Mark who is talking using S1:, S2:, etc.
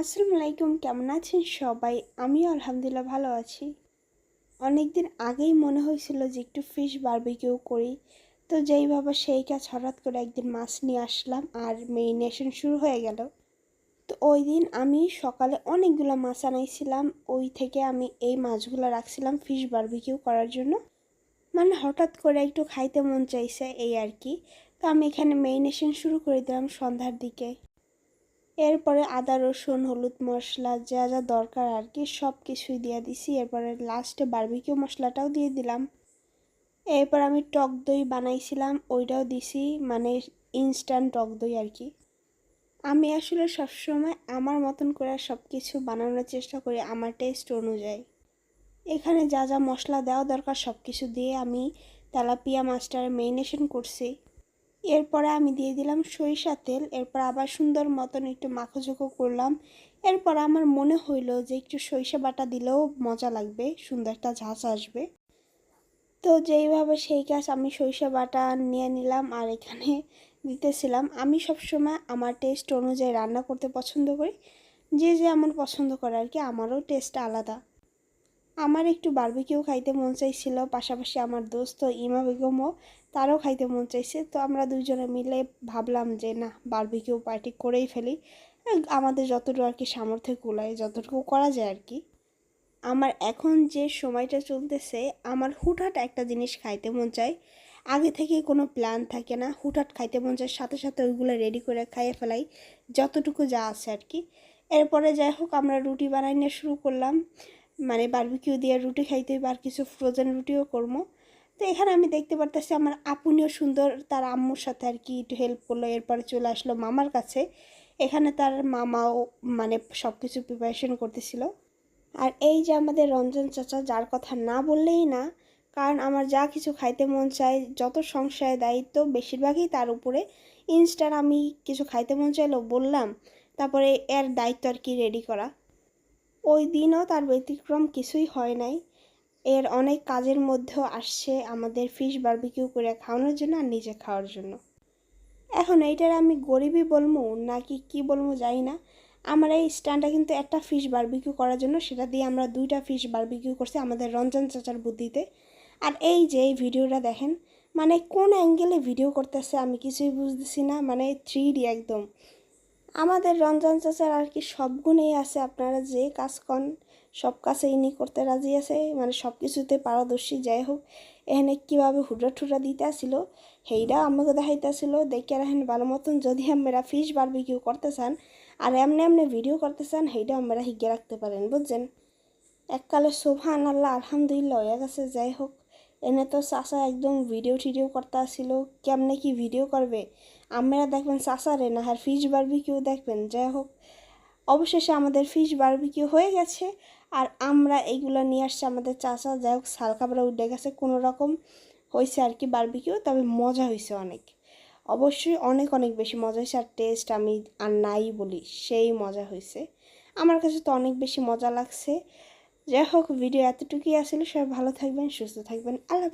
S1: আসসালামু আলাইকুম, কেমন আছেন সবাই? আমিও আলহামদুলিল্লাহ ভালো আছি। অনেক দিন আগেই মনে হয়েছিল যে একটু ফিশ বারবিকিউ করি। তো যেইভাবে সেই কাজ হঠাৎ করে একদিন মাছ নিয়ে আসলাম আর মেরিনেশন শুরু হয়ে গেল। তো ওই দিন আমি সকালে অনেকগুলো মাছ আনাইছিলাম, ওই থেকে আমি এই মাছগুলো রাখছিলাম ফিশ বারবিকিউ করার জন্য। মানে হঠাৎ করে একটু খাইতে মন চাইছে এই আর কি। তো আমি এখানে মেরিনেশন শুরু করে দিলাম সন্ধ্যার দিকে। এরপরে আদা, রসুন, হলুদ মশলা যা যা দরকার আর কি সব কিছুই দিয়ে দিছি। এরপরে লাস্টে বারবিকিউ মশলাটাও দিয়ে দিলাম। এরপর আমি টক দই বানাইছিলাম, ওইটাও দিছি মানে ইনস্ট্যান্ট টক দই আর কি। আমি আসলে সবসময় আমার মতন করে সব কিছু বানানোর চেষ্টা করি আমার টেস্ট অনুযায়ী। এখানে যা যা মশলা দেওয়া দরকার সব কিছু দিয়ে আমি তেলাপিয়া মাছটার মেরিনেশন করছি। এরপরে আমি দিয়ে দিলাম সরিষা তেল, এরপর আবার সুন্দর মতন একটু মাখোঝোকো করলাম। এরপর আমার মনে হইল যে একটু সরিষা বাটা দিলেও মজা লাগবে, সুন্দর একটা ঝাঁস আসবে। তো যেইভাবে সেই কাজ আমি সরিষা বাটা নিয়ে নিলাম আর এখানে দিতেছিলাম। আমি সবসময় আমার টেস্ট অনুযায়ী রান্না করতে পছন্দ করি। যে যে আমার পছন্দ করে আর কি, আমারও টেস্ট আলাদা। আমার একটু বারবিকিউ খাইতে মন চাইছিল, পাশাপাশি আমার দোস্ত ইমা বেগমও তারও খাইতে মন চাইছে। তো আমরা দুজনে মিলে ভাবলাম যে, না বারবিকিউ পার্টি করেই ফেলি। আমাদের যতটুকু আর কি সামর্থ্য কুলায়, যতটুকু করা যায় আর কি। আমার এখন যে সময়টা চলতেছে, আমার হুটহাট একটা জিনিস খাইতে মন চায়। আগে থেকে কোনো প্ল্যান থাকে না, হুটহাট খাইতে মন চায়, সাথে সাথে ওইগুলো রেডি করে খাইয়ে ফেলাই, যতটুকু যা আছে আর কি। এরপরে যাই হোক, আমরা রুটি বানাই নিয়ে শুরু করলাম। মানে বারবিকিউ দিয়ে রুটি খাইতে আর কিছু ফ্রোজেন রুটিও করব তো এখানে আমি দেখতে পারতেছি আমার আপুনিও সুন্দর তার আম্মুর সাথে আর কি একটু হেল্প করল, এরপরে চলে আসলো মামার কাছে। এখানে তার মামাও মানে সব কিছু প্রিপারেশন করতেছিল। আর এই যে আমাদের রঞ্জন চাচা, যার কথা না বললেই না, কারণ আমার যা কিছু খাইতে মন চায়, যত সংশয় দায়িত্ব বেশিরভাগই তার উপরে। ইনস্টার আমি কিছু খাইতে মন চাইলো বললাম, তারপরে এর দায়িত্ব আর কি রেডি করা। ওই দিনও তার ব্যতিক্রম কিছুই হয় নাই। এর অনেক কাজের মধ্যেও আসছে আমাদের ফিশ বারবিকিউ করে খাওয়ানোর জন্য আর নিজে খাওয়ার জন্য। এখন এইটার আমি গরিবই বলব নাকি কি বলব জানি না। আমার এই স্ট্যান্ডটা কিন্তু একটা ফিশ বারবিকিউ করার জন্য সেটা দিয়ে আমরা দুইটা ফিশ বারবিকিউ করছি আমাদের রঞ্জন চাচার বুদ্ধিতে। আর এই যে এই ভিডিওটা দেখেন মানে কোন অ্যাঙ্গেলে ভিডিও করতেছে আমি কিছুই বুঝতেছি না মানে থ্রি একদম। আমাদের রঞ্জন চাচার আর কি সব গুণেই আছে, আপনারা যে কাজ করেন, সব কাছে ইনি করতে রাজি আছে মানে সব কিছুতে পারদর্শী, যাই হোক। এখানে কীভাবে হুডা ঠুডা দিতে আসিল, সেইটা আমাকে দেখাইতেছিল, দেখে রাখেন ভালো মতন যদি আমরা ফিশ বারবিকিউ করতে চান, আর এমনি এমনি ভিডিও করতে চান, সেইটা আমরা হিগে রাখতে পারেন, বুঝছেন? এককালে সোভান আল্লাহ আলহামদুলিল্লাহ, হয়ে গেছে, যাই হোক। এনে তো চাষা একদম ভিডিও টিডিও করতে আসছিল কেমনে কি ভিডিও করবে? আমরা দেখবেন চাষারে না, আর ফিশ বারবিকিউ দেখবেন। যাই হোক, অবশেষে আমাদের ফিশ বারবিকিউ হয়ে গেছে। আর আমরা এইগুলো নিয়ে আসছি আমাদের চাষা যাই হোক, শাল কাপড়ে উঠে গেছে কোনো রকম। হয়েছে আর কি বারবিকিউ তবে মজা হয়েছে অনেক। অবশ্যই অনেক অনেক বেশি মজা হয়েছে আর টেস্ট আমি আর নাই বলি, সেই মজা হয়েছে আমার কাছে তো অনেক বেশি মজা লাগছে। যাই হোক ভিডিও এতটুকুই। আসলে সবাই ভালো থাকবেন সুস্থ থাকবেন। আল্লাহ